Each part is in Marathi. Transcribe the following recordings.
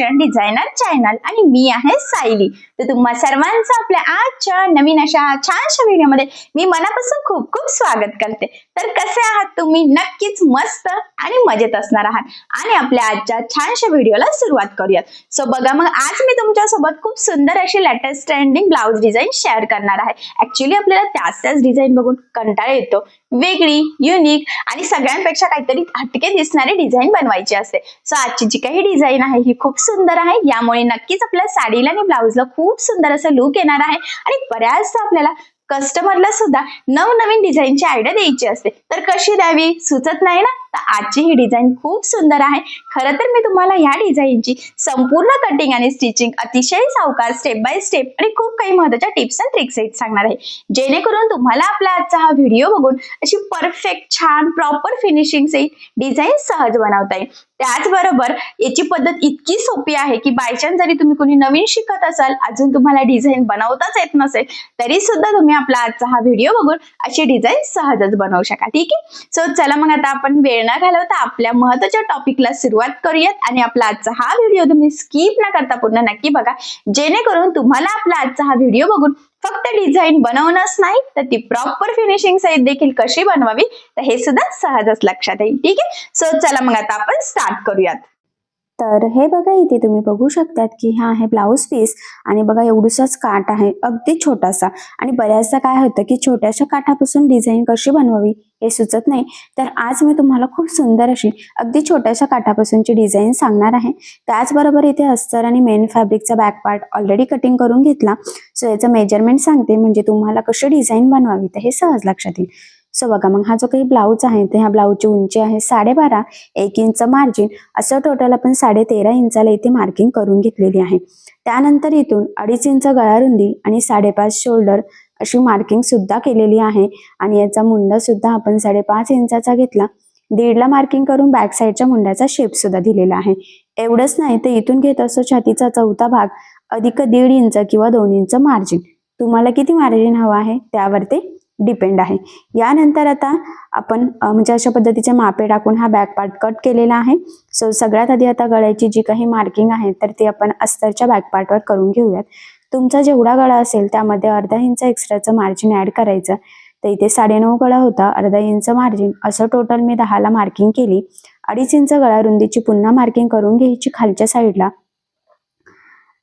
Welcome to our Sayali fashion channel आणि मी आहे सायली. तर तुम्हा सर्वांचं आपल्या आजच्या नवीन अशा छानशा व्हिडिओमध्ये मी मनापासून खूप खूप स्वागत करते. तर कसे आहात तुम्ही? नक्कीच मस्त आणि मजेत असणार आहात. आणि आपल्या आजच्या छानशा व्हिडिओला सुरुवात करूयात. सो बघा मग आज मी तुमच्यासोबत खूप सुंदर अशी latest trending blouse design share करणार आहे. ऍक्च्युली आपल्याला त्याच त्याच डिझाईन बघून कंटाळा येतो. वेगळी युनिक आणि सगळ्यांपेक्षा काहीतरी हटके दिसणारी डिझाईन बनवायची असते. सो आजची जी काही डिझाईन आहे ही खूप सुंदर आहे. यामुळे नक्कीच आपल्या साडीला आणि ब्लाऊजला खूप सुंदर असं लुक येणार आहे. आणि बऱ्याचदा आपल्याला कस्टमरला सुद्धा नवनवीन डिझाईनची आयडिया द्यायची असते. तर कशी द्यावी? सुचत नाही ना? तर आजची ही डिझाईन खूप सुंदर आहे. खरं तर मी तुम्हाला या डिझाईनची संपूर्ण कटिंग आणि स्टिचिंग अतिशय सावकार स्टेप बाय स्टेप आणि खूप काही महत्त्वाच्या टिप्स अँड ट्रिक्स आहेत सांगणार आहे. जेणेकरून तुम्हाला आपला आजचा हा व्हिडिओ बघून अशी परफेक्ट छान प्रॉपर फिनिशिंग डिझाईन सहज बनवता येईल. त्याचबरोबर याची पद्धत इतकी सोपी आहे की बायचान्स जरी तुम्ही कोणी नवीन शिकत असाल अजून तुम्हाला डिझाईन बनवताच येत नसेल तरी सुद्धा तुम्ही आपला आजचा हा व्हिडिओ बघून अशी डिझाईन सहजच बनवू शका ठीक आहे? सो चला मग आता आपण वेळ न घालवता आपल्या महत्त्वाच्या टॉपिकला सुरुवात करूयात. आणि आपला आजचा हा व्हिडिओ तुम्ही स्किप न करता पूर्ण नक्की बघा. जेणेकरून तुम्हाला आपला आजचा हा व्हिडिओ बघून फक्त डिझाईन बनवणंच नाही तर ती प्रॉपर फिनिशिंग सहित देखील कशी बनवावी तर हे सुद्धा सहजच लक्षात येईल. ठीक आहे? सो चला मग आता आपण स्टार्ट करूयात. तर हे बघा इथे तुम्ही बघू शकतात की हा आहे ब्लाऊज पीस आणि बघा एवढूसाच काठ आहे अगदी छोटासा. आणि बऱ्याचदा काय होतं की छोट्याशा काठापासून डिझाईन कशी बनवावी हे सुचत नाही. तर आज मी तुम्हाला खूप सुंदर अशी अगदी छोट्याशा काठापासूनची डिझाईन सांगणार आहे. त्याचबरोबर इथे अस्तर आणि मेन फॅब्रिकचा बॅक पार्ट ऑलरेडी कटिंग करून घेतला. सो याचं मेजरमेंट सांगते म्हणजे तुम्हाला कशी डिझाईन बनवावी तर हे सहज लक्षात येईल. सो बघा मग हा जो काही ब्लाऊज आहे तर ह्या ब्लाऊजची उंची आहे साडेबारा एक इंच मार्जिन असं टोटल आपण साडे तेरा इंचाला इथे मार्किंग करून घेतलेली आहे. त्यानंतर इथून अडीच इंच गळारुंदी आणि साडेपाच शोल्डर अशी मार्किंग सुद्धा केलेली आहे. आणि याचा मुंडा सुद्धा आपण साडेपाच इंचाचा घेतला. दीडला मार्किंग करून बॅक साईडच्या मुंड्याचा शेप सुद्धा दिलेला आहे. एवढंच नाही तर इथून घेत असतो छातीचा चौथा भाग अधिक दीड इंच किंवा दोन इंच मार्जिन तुम्हाला किती मार्जिन हवं आहे? त्यावर ते डिपेंड आहे. यानंतर आता आपण म्हणजे अशा पद्धतीचे मापे टाकून हा बॅक पार्ट कट केलेला आहे. सो सगळ्यात आधी आता गळ्याची जी काही मार्किंग आहे तर ती आपण अस्तरच्या बॅक पार्टवर करून घेऊयात. तुमचा जेवढा गळा असेल त्यामध्ये अर्धा इंच एक्स्ट्राचं मार्जिन ऍड करायचं. तर इथे साडेनऊ गळा होता अर्धा इंच मार्जिन असं टोटल मी दहाला मार्किंग केली. अडीच इंच गळा रुंदीची पुन्हा मार्किंग करून घ्यायची खालच्या साईडला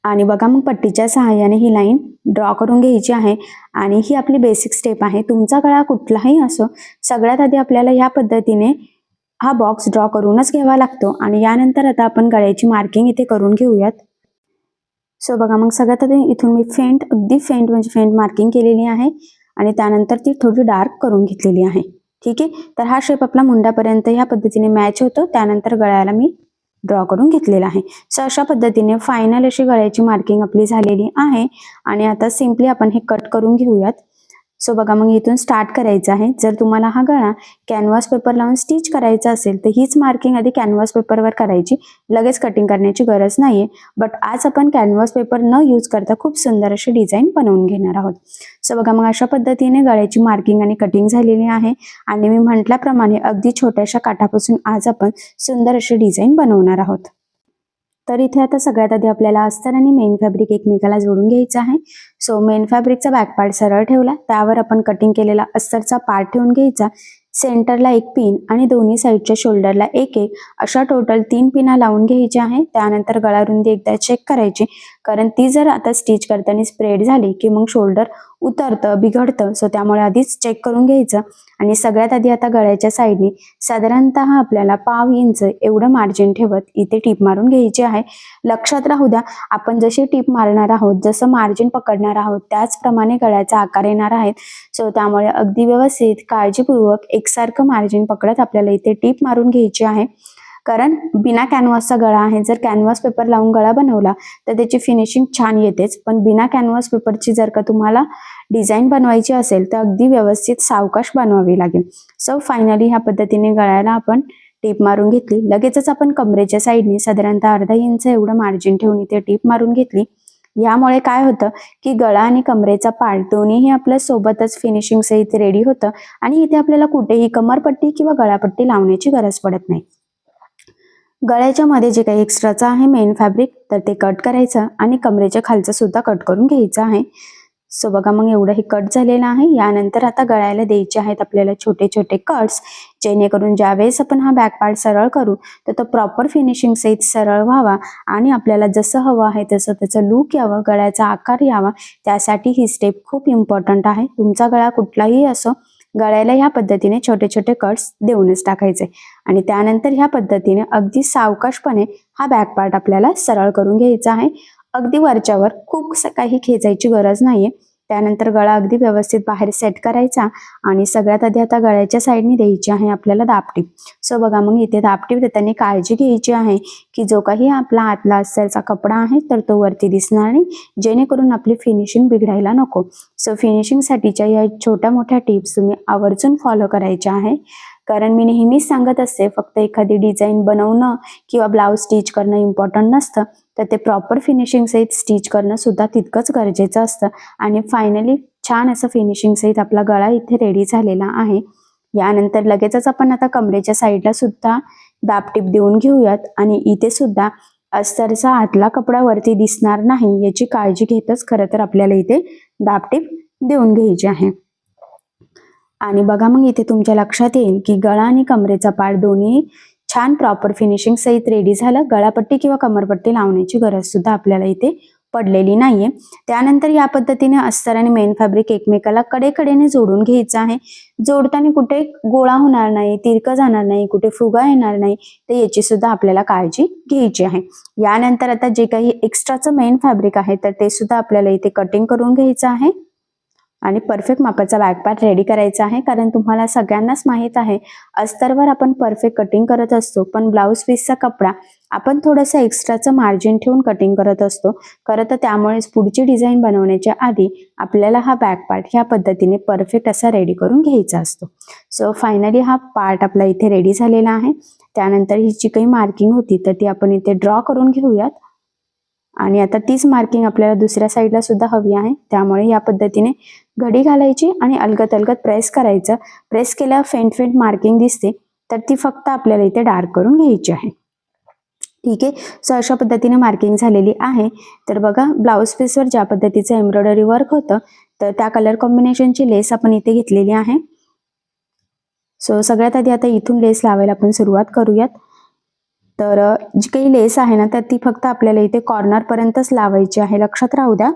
आणि बघा मग पट्टीच्या सहाय्याने ही लाईन ड्रॉ करून घ्यायची आहे. आणि ही आपली बेसिक स्टेप आहे. तुमचा गळा कुठलाही असो सगळ्यात आधी आपल्याला ह्या पद्धतीने हा बॉक्स ड्रॉ करूनच घ्यावा लागतो. आणि यानंतर आता आपण गळ्याची मार्किंग इथे करून घेऊयात. सो बघा मग सगळ्यात आधी इथून मी फेंट अगदी फेंट म्हणजे फेंट मार्किंग केलेली आहे. आणि त्यानंतर ती थोडी डार्क करून घेतलेली आहे. ठीक आहे? तर हा शेप आपला मुंडापर्यंत ह्या पद्धतीने मॅच होतो. त्यानंतर गळ्याला मी ड्रॉ करून घेतलेला आहे. सो अशा पद्धतीने फायनल अशी गळ्याची मार्किंग आपली झालेली आहे. आणि आता सिम्पली आपण हे कट करून घेऊयात. सो बघा मग इथून स्टार्ट करायचं आहे. जर तुम्हाला हा गळा कॅनव्हास पेपर लावून स्टिच करायचा असेल तर हीच मार्किंग आधी कॅनव्हास पेपरवर करायची. लगेच कटिंग करण्याची गरज नाहीये. बट आज आपण कॅनव्हास पेपर न यूज करता खूप सुंदर अशी डिझाईन बनवून घेणार आहोत. सो बघा मग अशा पद्धतीने गळ्याची मार्किंग आणि कटिंग झालेली आहे. आणि मी म्हटल्याप्रमाणे अगदी छोट्याशा काठापासून आज आपण सुंदर अशी डिझाईन बनवणार आहोत. तर इथे आता सगळ्यात आधी आपल्याला अस्तर आणि मेन फॅब्रिक एकमेकाला जोडून घ्यायचं आहे. सो मेन फॅब्रिकचा बॅक पार्ट सरळ ठेवला. त्यावर आपण कटिंग केलेला अस्तरचा पार्ट ठेवून घ्यायचा. सेंटरला एक पिन आणि दोन्ही साईडच्या शोल्डरला एक एक. अशा टोटल तीन पिना लावून घ्यायची आहे. त्यानंतर गळारुंदी एकदा चेक करायची. कारण ती जर आता स्टिच करताना स्प्रेड झाली की मग शोल्डर उतरतं बिघडतं. सो त्यामुळे आधीच चेक करून घ्यायचं. आणि सगळ्यात आधी आता गळ्याच्या साईडने साधारणतः आपल्याला पाव इंच एवढं मार्जिन ठेवत इथे टीप मारून घ्यायची आहे. लक्षात राहू द्या आपण जशी टीप मारणार आहोत जसं मार्जिन पकडणार आहोत त्याचप्रमाणे गळ्याचा आकार येणार आहे. सो त्यामुळे अगदी व्यवस्थित काळजीपूर्वक एकसारखं मार्जिन पकडत आपल्याला इथे टीप मारून घ्यायची आहे. कारण बिना कॅनव्हासचा गळा आहे. जर कॅनव्हास पेपर लावून गळा बनवला तर त्याची फिनिशिंग छान येतेच. पण बिना कॅनव्हास पेपरची जर का तुम्हाला डिझाईन बनवायची असेल तर अगदी व्यवस्थित सावकाश बनवावी लागेल. सो फायनली ह्या पद्धतीने गळ्याला आपण टीप मारून घेतली. लगेचच आपण कमरेच्या साईडने साधारणतः अर्धा इंच एवढं मार्जिन ठेवून इथे टीप मारून घेतली. यामुळे काय होतं की गळा आणि कमरेचा पार्ट दोन्हीही आपल्या सोबतच फिनिशिंग सहित रेडी होतं आणि इथे आपल्याला कुठेही कमरपट्टी किंवा गळापट्टी लावण्याची गरज पडत नाही. गळ्याच्या मध्ये जे काही एक्स्ट्राचं आहे मेन फॅब्रिक तर ते कट करायचं आणि कमरेच्या खालचं सुद्धा कट करून घ्यायचं आहे. सो बघा मग एवढं हे कट झालेलं आहे. यानंतर आता गळ्याला द्यायचे आहेत आपल्याला छोटे छोटे कट्स जेणेकरून ज्यावेळेस आपण हा बॅक पार्ट सरळ करू तर तो प्रॉपर फिनिशिंग सहित सरळ व्हावा आणि आपल्याला जसं हवं आहे तसं त्याचं लुक यावं गळ्याचा आकार यावा. त्यासाठी ही स्टेप खूप इम्पॉर्टंट आहे. तुमचा गळा कुठलाही असो गळ्याला ह्या पद्धतीने छोटे छोटे कट्स देऊनच टाकायचे. आणि त्यानंतर ह्या पद्धतीने अगदी सावकाशपणे हा बॅक पार्ट आपल्याला सरळ करून घ्यायचा आहे. अगदी वरच्यावर खूप काही खेचायची गरज नाहीये. त्यानंतर गळा अगदी व्यवस्थित बाहेर सेट करायचा आणि सगळ्यात आधी आता गळ्याच्या साईडने द्यायची आहे आपल्याला दापटीप. सो बघा मग इथे दापटीप देताना काळजी घ्यायची आहे की जो काही आपला आतला असेलचा कपडा आहे तर तो वरती दिसणार नाही. जेणेकरून आपली फिनिशिंग बिघडायला नको. सो फिनिशिंगसाठीच्या या छोट्या मोठ्या टिप्स तुम्ही आवर्जून फॉलो करायच्या आहे. कारण मी नेहमीच सांगत असते फक्त एखादी डिझाईन बनवणं किंवा ब्लाऊज स्टिच करणं इम्पॉर्टंट नसतं तर ते प्रॉपर फिनिशिंग सहित स्टिच करणं सुद्धा तितकंच गरजेचं असतं. आणि फायनली छान असं फिनिशिंग सहित आपला गळा इथे रेडी झालेला आहे. यानंतर लगेचच आपण आता कमरेच्या साईडला सुद्धा दाबटीप देऊन घेऊयात. आणि इथे सुद्धा अस्तरचा आतला कपडा वरती दिसणार नाही याची काळजी घेतच खरं तर आपल्याला इथे दाबटीप देऊन घ्यायची आहे. आणि बघा मग इथे तुमच्या लक्षात येईल की गळा आणि कमरेचा पाठ दोन्ही छान प्रॉपर फिनिशिंग सहित रेडी झालं. गळापट्टी किंवा कमरपट्टी लावण्याची गरज सुद्धा आपल्याला इथे पडलेली नाहीये. त्यानंतर या पद्धतीने अस्तर आणि मेन फॅब्रिक एकमेकाला कडेकडेने जोडून घ्यायचं आहे. जोडताना कुठे गोळा होणार नाही तिरकं जाणार नाही कुठे फुगा येणार नाही तर याची सुद्धा आपल्याला काळजी घ्यायची आहे. यानंतर आता जे काही एक्स्ट्राचं मेन फॅब्रिक आहे तर ते सुद्धा आपल्याला इथे कटिंग करून घ्यायचं आहे. आणि परफेक्ट मापाचा बॅक पार्ट रेडी करायचा आहे. कारण तुम्हाला सगळ्यांनाच माहीत आहे अस्तरवर आपण परफेक्ट कटिंग करत असतो. पण ब्लाऊज पीसचा कपडा आपण थोडंसं एक्स्ट्राचं मार्जिन ठेवून कटिंग करत असतो. खरं तर त्यामुळेच पुढची डिझाईन बनवण्याच्या आधी आपल्याला हा बॅक पार्ट ह्या पद्धतीने परफेक्ट असा रेडी करून घ्यायचा असतो. सो फायनली हा पार्ट आपला इथे रेडी झालेला आहे. त्यानंतर ही जी काही मार्किंग होती तर ती आपण इथे ड्रॉ करून घेऊयात. आणि आता तीच मार्किंग आपल्याला दुसऱ्या साईडला सुद्धा हवी आहे. त्यामुळे या पद्धतीने घडी घालायची आणि अलगत अलगत प्रेस करायचं. प्रेस केल्यावर फेंट फेंट मार्किंग दिसते. तर ती फक्त आपल्याला इथे डार्क करून घ्यायची आहे. ठीक आहे? सो अशा पद्धतीने मार्किंग झालेली आहे. तर बघा ब्लाऊज पीसवर ज्या पद्धतीचं एम्ब्रॉयडरी वर्क होतं तर त्या कलर कॉम्बिनेशनची लेस आपण इथे घेतलेली आहे. सो सगळ्यात आधी आता इथून लेस लावायला आपण सुरुवात करूयात. तर जी काही लेस आहे ना तर ती फक्त आपल्याला इथे कॉर्नर पर्यंतच लावायची आहे. लक्षात राहू द्या.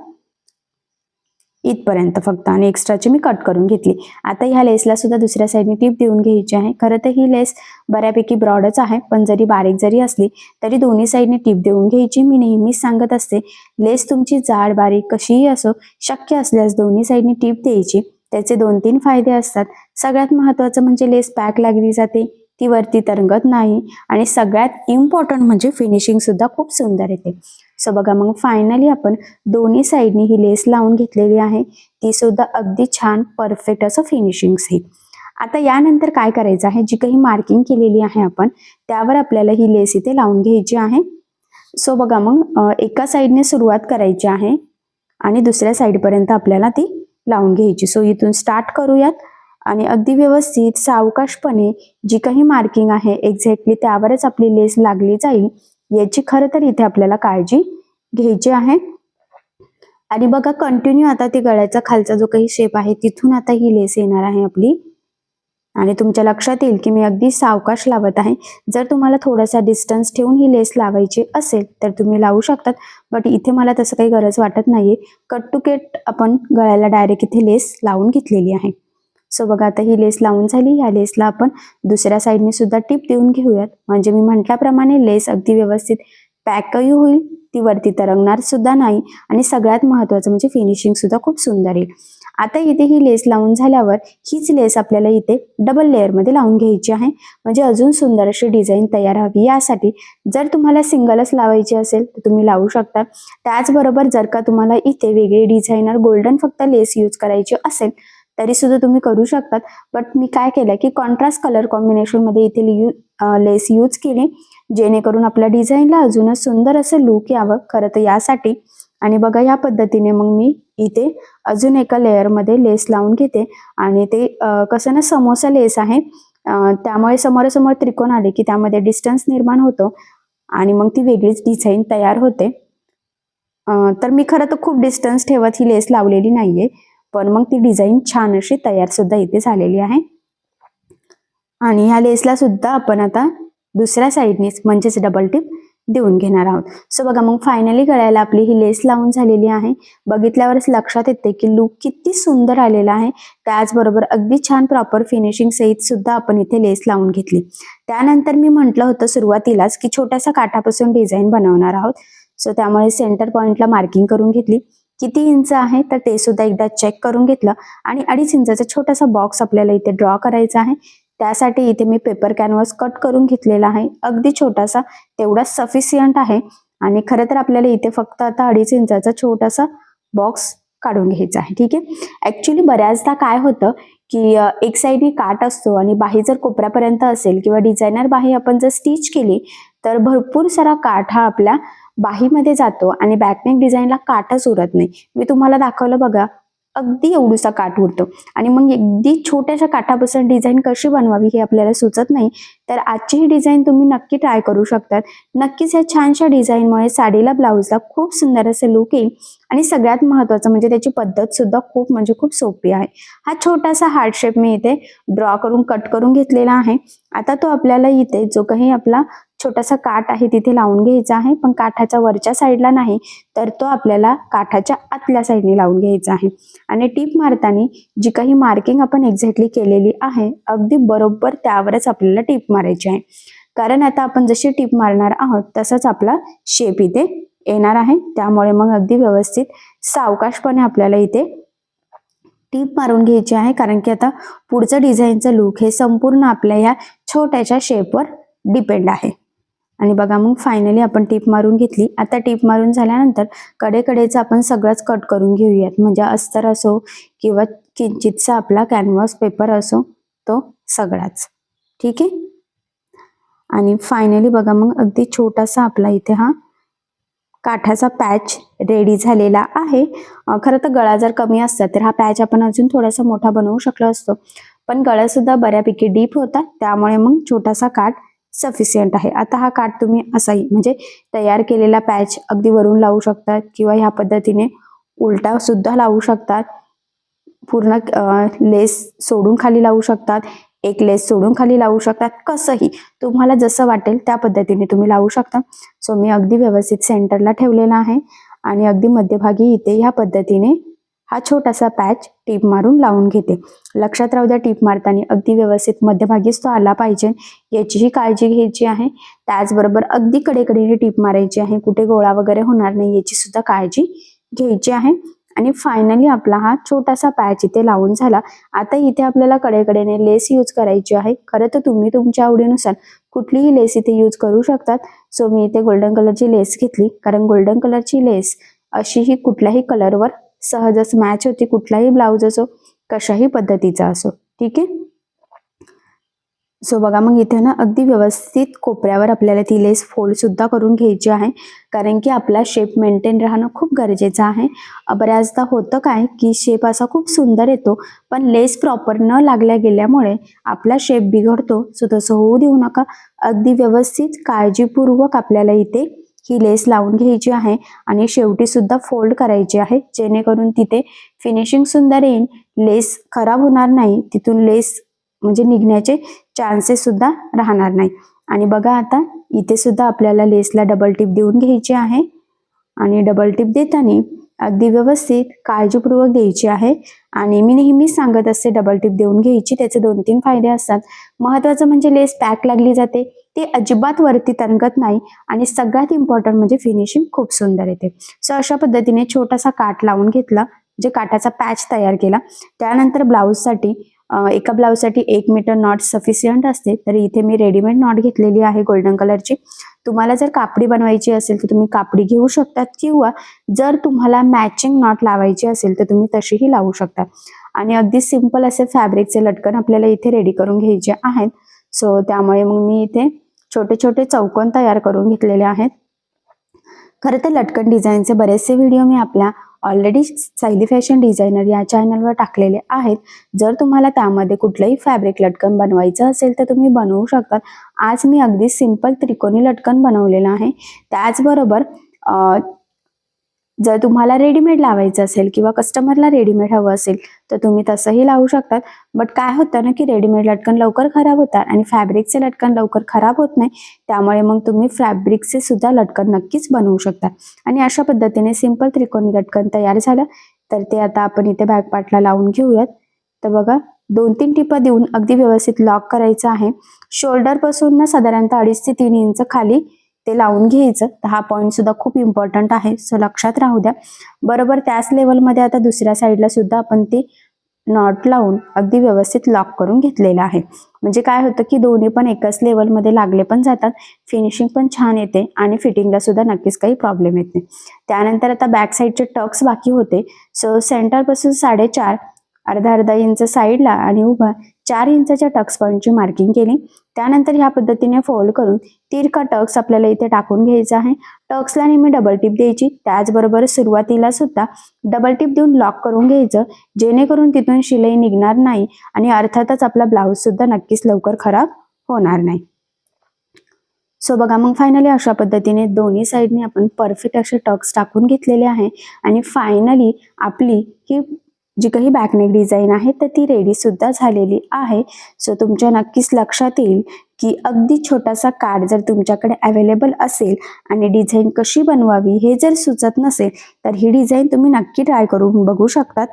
इथपर्यंत फक्त. आणि एक्स्ट्राची मी कट करून घेतली. आता ह्या लेसला सुद्धा दुसऱ्या साईडने टीप देऊन घ्यायची आहे. खरं तर ही लेस बऱ्यापैकी ब्रॉडच आहे. पण जरी बारीक जरी असली तरी दोन्ही साईडने टीप देऊन घ्यायची. मी नेहमीच सांगत असते लेस तुमची जाड बारीक कशीही असो शक्य असल्यास दोन्ही साईडने टीप द्यायची. त्याचे दोन तीन फायदे असतात. सगळ्यात महत्त्वाचं म्हणजे लेस पॅक लागली जाते. ती वरती तरंगत नाही. आणि सगळ्यात इम्पॉर्टंट म्हणजे फिनिशिंग सुद्धा खूप सुंदर येते. सो बघा मग फायनली आपण दोन्ही साईडनी ही लेस लावून घेतलेली आहे. ती सुद्धा अगदी छान परफेक्ट असं फिनिशिंग आता यानंतर काय करायचं आहे? जी काही मार्किंग केलेली आहे आपण त्यावर आपल्याला ही लेस इथे लावून घ्यायची आहे. सो बघा मग एका साईडने सुरुवात करायची आहे आणि दुसऱ्या साईडपर्यंत आपल्याला ती लावून घ्यायची. सो इथून स्टार्ट करूयात. आणि अगदी व्यवस्थित सावकाशपणे जी काही मार्किंग आहे एक्झॅक्टली त्यावरच आपली लेस लागली जाईल याची खरं तर इथे आपल्याला काळजी घ्यायची आहे. आणि बघा कंटिन्यू आता ती गळ्याचा खालचा जो काही शेप आहे तिथून आता ही लेस येणार आहे आपली. आणि तुमच्या लक्षात येईल की मी अगदी सावकाश लावत आहे. जर तुम्हाला थोडासा डिस्टन्स ठेवून ही लेस लावायची असेल तर तुम्ही लावू शकतात. बट इथे मला तसं काही गरज वाटत नाहीये. कट टू केट आपण गळ्याला डायरेक्ट इथे लेस लावून घेतलेली आहे. सो बघा आता ही लेस लावून झाली. ह्या लेसला आपण दुसऱ्या साईडने सुद्धा टिप देऊन घेऊयात. म्हणजे मी म्हटल्याप्रमाणे लेस अगदी व्यवस्थित पॅकही होईल. ती वरती तरंगणार सुद्धा नाही. आणि सगळ्यात महत्त्वाचं म्हणजे फिनिशिंग सुद्धा खूप सुंदर येईल. आता इथे ही लेस लावून झाल्यावर हीच लेस आपल्याला इथे डबल लेअरमध्ये लावून घ्यायची आहे. म्हणजे अजून सुंदर अशी डिझाईन तयार हवी यासाठी. जर तुम्हाला सिंगलच लावायची असेल तर तुम्ही लावू शकता. त्याचबरोबर जर का तुम्हाला इथे वेगळी डिझायनर गोल्डन फक्त लेस यूज करायची असेल तरी सुद्धा तुम्ही करू शकतात. बट मी काय केलं की कॉन्ट्रास्ट कलर कॉम्बिनेशनमध्ये इथे यू लेस यूज केली. जेणेकरून आपल्या डिझाईनला अजूनच सुंदर असं लुक यावं खरं तर यासाठी. आणि बघा या पद्धतीने मग मी इथे अजून एका लेअरमध्ये लेस लावून घेते. आणि ते कसं ना समोसा लेस आहे. त्यामुळे समोरासमोर त्रिकोण आले की त्यामध्ये डिस्टन्स निर्माण होतो. आणि मग ती वेगळीच डिझाईन तयार होते. तर मी खरं तर खूप डिस्टन्स ठेवत ही लेस लावलेली नाहीये. पण मग ती डिझाईन छान अशी तयार सुद्धा इथे झालेली आहे. आणि ह्या लेसला सुद्धा आपण आता दुसऱ्या साईडनेच म्हणजेच डबल टिप देऊन घेणार आहोत. सो बघा मग फायनली गळ्याला आपली ही लेस लावून झालेली आहे. बघितल्यावरच लक्षात येते की लुक किती सुंदर आलेला आहे. त्याचबरोबर अगदी छान प्रॉपर फिनिशिंग सहित सुद्धा आपण इथे लेस लावून घेतली. त्यानंतर मी म्हटलं होतं सुरुवातीलाच की छोट्यासा काठापासून डिझाईन बनवणार आहोत. सो त्यामुळे सेंटर पॉइंटला मार्किंग करून घेतली. किती इंच आहे तर ते सुद्धा एकदा चेक करून घेतलं. आणि अडीच इंचाचा छोटासा बॉक्स आपल्याला इथे ड्रॉ करायचा आहे. त्यासाठी इथे मी पेपर कॅनव्हास कट करून घेतलेला आहे. अगदी छोटासा तेवढा सफिशियंट आहे. आणि खरं तर आपल्याला इथे फक्त आता अडीच इंचाचा छोटासा बॉक्स काढून घ्यायचा आहे. ठीक आहे? ऍक्च्युली बऱ्याचदा काय होतं की एक साईडनी काट असतो आणि बाही जर कोपऱ्यापर्यंत असेल किंवा डिझायनर बाही आपण जर स्टिच केली तर भरपूर सारा काठ हा आपल्या बाहीमध्ये जातो आणि बॅकनेक डिझाईनला काठच उरत नाही. मी तुम्हाला दाखवलं बघा अगदी एवढूसा काठ उरतो. आणि मग अगदी छोट्याशा काठापासून डिझाईन कशी बनवावी हे आपल्याला सुचत नाही. तर आजची ही डिझाईन तुम्ही नक्की ट्राय करू शकतात. नक्कीच या छानशा डिझाईनमुळे साडीला ब्लाऊजला खूप सुंदर असं लुक येईल. आणि सगळ्यात महत्वाचं म्हणजे त्याची पद्धत सुद्धा खूप म्हणजे खूप सोपी आहे. हा छोटासा हार्ट शेप मी इथे ड्रॉ करून कट करून घेतलेला आहे. आता तो आपल्याला इथे जो काही आपला छोटासा काठ आहे तिथे लावून घ्यायचा आहे. पण काठाच्या वरच्या साईडला नाही तर तो आपल्याला काठाच्या आतल्या साईडने लावून घ्यायचा आहे. आणि टीप मारताना जी काही मार्किंग आपण एक्झॅक्टली केलेली आहे अगदी बरोबर त्यावरच आपल्याला टीप मारायची आहे. कारण आता आपण जशी टीप मारणार आहोत तसंच आपला शेप इथे येणार आहे. त्यामुळे मग अगदी व्यवस्थित सावकाशपणे आपल्याला इथे टीप मारून घ्यायची आहे. कारण की आता पुढचं डिझाईनचं लुक हे संपूर्ण आपल्या ह्या छोट्याशा शेपवर डिपेंड आहे. आणि बघा मग फायनली आपण टीप मारून घेतली. आता टीप मारून झाल्यानंतर कडेकडेचं आपण सगळंच कट करून घेऊयात. म्हणजे अस्तर असो किंवा किंचितचा आपला कॅनव्हास पेपर असो तो सगळाच. ठीक आहे? आणि फायनली बघा मग अगदी छोटासा आपला इथे हा काठाचा पॅच रेडी झालेला आहे. खरं तर गळा जर कमी असता तर हा पॅच आपण अजून थोडासा मोठा बनवू शकलो असतो. पण गळा सुद्धा बऱ्यापैकी डीप होता त्यामुळे मग छोटासा काठ सफिशियंट आहे. आता हा काठ तुम्ही असाही म्हणजे तयार केलेला पॅच अगदी वरून लावू शकतात किंवा ह्या पद्धतीने उलटा सुद्धा लावू शकतात. पूर्ण लेस सोडून खाली लावू शकतात. एक लेस सोडून खाली लावू शकतात. कसंही तुम्हाला जसं वाटेल त्या पद्धतीने तुम्ही लावू शकता. सो मी अगदी व्यवस्थित सेंटरला ठेवलेला आहे. आणि अगदी मध्यभागी इथे ह्या पद्धतीने हा छोटासा पॅच टीप मारून लावून घेते. लक्षात राहू द्या टीप मारताना अगदी व्यवस्थित मध्यभागीच तो आला पाहिजे. याचीही काळजी घ्यायची आहे. त्याचबरोबर अगदी कडेकडेने टीप मारायची आहे. कुठे गोळा वगैरे होणार नाही याची सुद्धा काळजी घ्यायची आहे. आणि फायनली आपला हा छोटासा पॅच इथे लावून झाला. आता इथे आपल्याला कडेकडेने लेस यूज करायची आहे. खरं तर तुम्ही तुमच्या आवडीनुसार कुठलीही लेस इथे यूज करू शकतात. सो मी इथे गोल्डन कलरची लेस घेतली. कारण गोल्डन कलरची लेस अशी ही कुठल्याही कलरवर सहजच मॅच होती कुठलाही ब्लाऊज असो कशाही पद्धतीचा असो. ठीक आहे? सो बघा मग इथे ना अगदी व्यवस्थित कोपऱ्यावर आपल्याला ती लेस फोल्ड सुद्धा करून घ्यायची आहे. कारण की आपला शेप मेंटेन राहणं खूप गरजेचं आहे. बऱ्याचदा होतं काय की शेप असा खूप सुंदर येतो पण लेस प्रॉपर न लागल्या गेल्यामुळे आपला शेप बिघडतो. सो तसं होऊ देऊ नका. अगदी व्यवस्थित काळजीपूर्वक आपल्याला इथे ही लेस लावून घ्यायची आहे आणि शेवटी सुद्धा फोल्ड करायची आहे. जेणेकरून तिथे फिनिशिंग सुंदर येईल लेस खराब होणार नाही. तिथून लेस म्हणजे निघण्याचे चान्सेस सुद्धा राहणार नाही. आणि बघा आता इथे सुद्धा आपल्याला लेसला डबल टिप देऊन घ्यायची आहे. आणि डबल टिप देताना अगदी व्यवस्थित काळजीपूर्वक द्यायची आहे. आणि मी नेहमी सांगत असते डबल टिप देऊन घ्यायची. त्याचे दोन तीन फायदे असतात. महत्वाचं म्हणजे लेस पॅक लागली जाते. ती अजिबात वरती तरंगत नाही आणि सगळ्यात इम्पॉर्टंट म्हणजे फिनिशिंग खूप सुंदर येते. सो अशा पद्धतीने छोटासा काठ लावून घेतला जे काठाचा पॅच तयार केला. त्यानंतर ब्लाऊजसाठी एका ब्लाऊजसाठी एक मीटर नॉट सफिशियंट असते. तर इथे मी रेडीमेड नॉट घेतलेली आहे गोल्डन कलरची तुम्हाला जर कापडी बनवायची असेल तर तुम्ही कापडी घेऊ शकतात किंवा जर तुम्हाला मॅचिंग नॉट लावायची असेल तर तुम्ही तशीही लावू शकता. आणि अगदी सिंपल असे फॅब्रिकचे लटकन आपल्याला इथे रेडी करून घ्यायचे आहेत. सो त्यामुळे मग मी इथे छोटे छोटे चौकोन तयार करून घेतलेले आहेत. खरं तर लटकन डिझाईनचे बरेचसे व्हिडिओ मी आपल्या ऑलरेडी सायली फॅशन डिझायनर या चॅनलवर टाकलेले आहेत. जर तुम्हाला त्यामध्ये कुठलंही फॅब्रिक लटकन बनवायचं असेल तर तुम्ही बनवू शकतात आज मी अगदी सिंपल त्रिकोणी लटकन बनवलेलं आहे. त्याचबरोबर जर तुम्हाला रेडीमेड लावायचं असेल किंवा कस्टमरला रेडीमेड हवं असेल तर तुम्ही तसंही लावू शकतात. बट काय होतं ना की रेडीमेड लटकन लवकर खराब होतात आणि फॅब्रिकचे लटकन लवकर खराब होत नाही त्यामुळे मग तुम्ही फॅब्रिकचे सुद्धा लटकन नक्कीच बनवू शकता. आणि अशा पद्धतीने सिंपल त्रिकोणी लटकन तयार झालं. तर ते आता आपण इथे बॅक पार्टला लावून घेऊयात. तर बघा दोन तीन टिपं देऊन अगदी व्यवस्थित लॉक करायचं आहे. शोल्डरपासून ना साधारणतः अडीच ते तीन इंच खाली ते लावून घ्यायचं. तर हा पॉईंट सुद्धा खूप इम्पॉर्टंट आहे. सो लक्षात राहू द्या. बरोबर त्याच लेवलमध्ये आता दुसऱ्या साईडला सुद्धा आपण ते नॉट लावून अगदी व्यवस्थित लॉक करून घेतलेलं आहे. म्हणजे काय होतं की दोन्ही पण एकाच लेवलमध्ये लागले पण जातात. फिनिशिंग पण छान येते आणि फिटिंगला सुद्धा नक्कीच काही प्रॉब्लेम येत नाही. त्यानंतर आता बॅक साईडचे टक्स बाकी होते. सो सेंटरपासून साडेचार अर्धा अर्धा इंच साईडला आणि उभा चार इंचाच्या टक्स पॉईंटची मार्किंग केली. त्यानंतर ह्या पद्धतीने फोल्ड करून तिरका टक्स आपल्याला इथे टाकून घ्यायचा आहे. टक्सला नेहमी डबल टिप द्यायची. त्याचबरोबर सुरुवातीला सुद्धा डबल टिप देऊन लॉक करून घ्यायचं. जेणेकरून तिथून शिलाई निघणार नाही आणि अर्थातच आपला ब्लाऊज सुद्धा नक्कीच लवकर खराब होणार नाही. सो बघा मग फायनली अशा पद्धतीने दोन्ही साईडने आपण परफेक्ट असे टक्स टाकून घेतलेले आहे. आणि फायनली आपली ही जी काही बॅकनेक डिझाईन आहे तर ती रेडी सुद्धा झालेली आहे. सो तुमच्या नक्कीच लक्षात येईल की अगदी छोटासा कार्ड जर तुमच्याकडे अवेलेबल असेल आणि डिझाईन कशी बनवावी हे जर सुचत नसेल तर ही डिझाईन तुम्ही नक्की ट्राय करून बघू शकतात.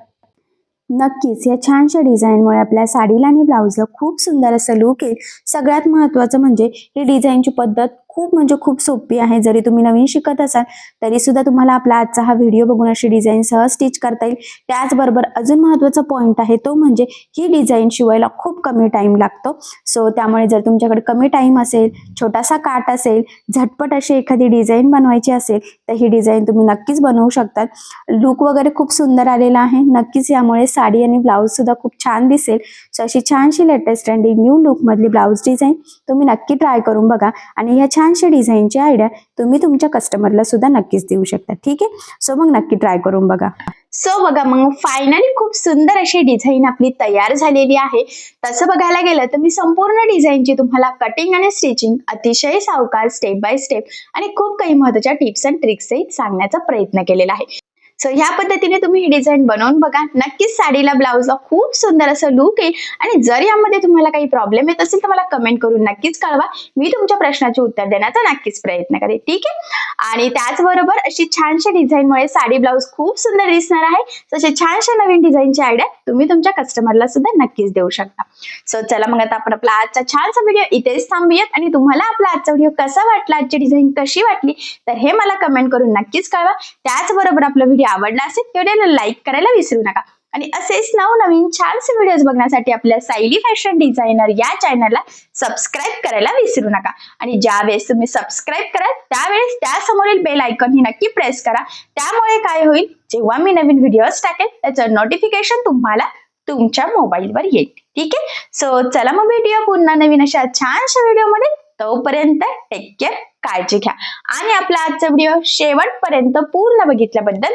नक्कीच या छानशा डिझाईनमुळे आपल्या साडीला आणि ब्लाऊजला खूप सुंदर असं लुक येईल. सगळ्यात महत्त्वाचं म्हणजे ही डिझाईनची पद्धत खूप म्हणजे खूप सोपी आहे. जरी तुम्ही नवीन शिकत असाल तरी सुद्धा तुम्हाला आपला आजचा हा व्हिडिओ बघून अशी डिझाईन सहज स्टिच करता येईल. त्याचबरोबर अजून महत्त्वाचा पॉईंट आहे तो म्हणजे ही डिझाईन शिवायला खूप कमी टाइम लागतो. सो त्यामुळे जर तुमच्याकडे कमी टाइम असेल छोटासा काट असेल झटपट अशी एखादी डिझाईन बनवायची असेल तर ही डिझाईन तुम्ही नक्कीच बनवू शकतात. लुक वगैरे खूप सुंदर आलेला आहे. नक्कीच यामुळे साडी आणि ब्लाऊज सुद्धा खूप छान दिसेल. सो अशी छानशी लेटेस्ट ट्रेंडिंग न्यू लुक मधली ब्लाऊज डिझाईन तुम्ही नक्की ट्राय करून बघा. आणि ह्या छानशा डिझाईनची आयडिया तुम्ही तुमच्या कस्टमरला सुद्धा नक्कीच देऊ शकता. ठीक आहे? सो मग नक्की ट्राय करून बघा. सो बघा मग फायनली खूप सुंदर अशी डिझाईन आपली तयार झालेली आहे. तसं बघायला गेलं तर मी संपूर्ण डिझाईनची तुम्हाला कटिंग आणि स्टिचिंग अतिशय सावकार स्टेप बाय स्टेप आणि खूप काही महत्त्वाच्या टिप्स अँड ट्रिक्स सांगण्याचा प्रयत्न केलेला आहे. सो ह्या पद्धतीने तुम्ही ही डिझाईन बनवून बघा. नक्कीच साडीला ब्लाऊजला खूप सुंदर असं लुक येईल. आणि जर यामध्ये तुम्हाला काही प्रॉब्लेम येत असेल तर मला कमेंट करून नक्कीच कळवा. मी तुमच्या प्रश्नाचे उत्तर देण्याचा नक्कीच प्रयत्न करेन. ठीक आहे? आणि त्याचबरोबर अशी छानशा डिझाईनमुळे साडी ब्लाऊज खूप सुंदर दिसणार आहे. तसे छानशा नवीन डिझाईनची आयडिया तुम्ही तुमच्या कस्टमरला सुद्धा नक्कीच देऊ शकता. सो चला मग आता आपण आपला आजचा छानसा व्हिडिओ इथेच थांबूयात. आणि तुम्हाला आपला आजचा व्हिडिओ कसा वाटला? आजची डिझाईन कशी वाटली? तर हे मला कमेंट करून नक्कीच कळवा. त्याचबरोबर आपला व्हिडिओ आवडला असेल व्हिडिओला लाईक करायला विसरू नका. आणि असेच नवनवीन छानसे व्हिडिओज बघण्यासाठी आपल्या सायली फॅशन डिझायनर या चॅनलला सबस्क्राईब करायला विसरू नका. आणि ज्या वेळेस तुम्ही सबस्क्राईब कराल त्यावेळेस त्या समोरील बेल आयकॉन ही नक्की प्रेस करा. त्यामुळे काय होईल? जेव्हा मी नवीन व्हिडिओज टाकेल त्याचं नोटिफिकेशन तुम्हाला तुमच्या मोबाईलवर येईल. ठीक आहे? सो चला मग व्हिडिओ पुन्हा नवीन अशा छानशा व्हिडिओमध्ये तोपर्यंत टेक केअर काळजी घ्या. आणि आपला आजचा व्हिडिओ शेवटपर्यंत पूर्ण बघितल्याबद्दल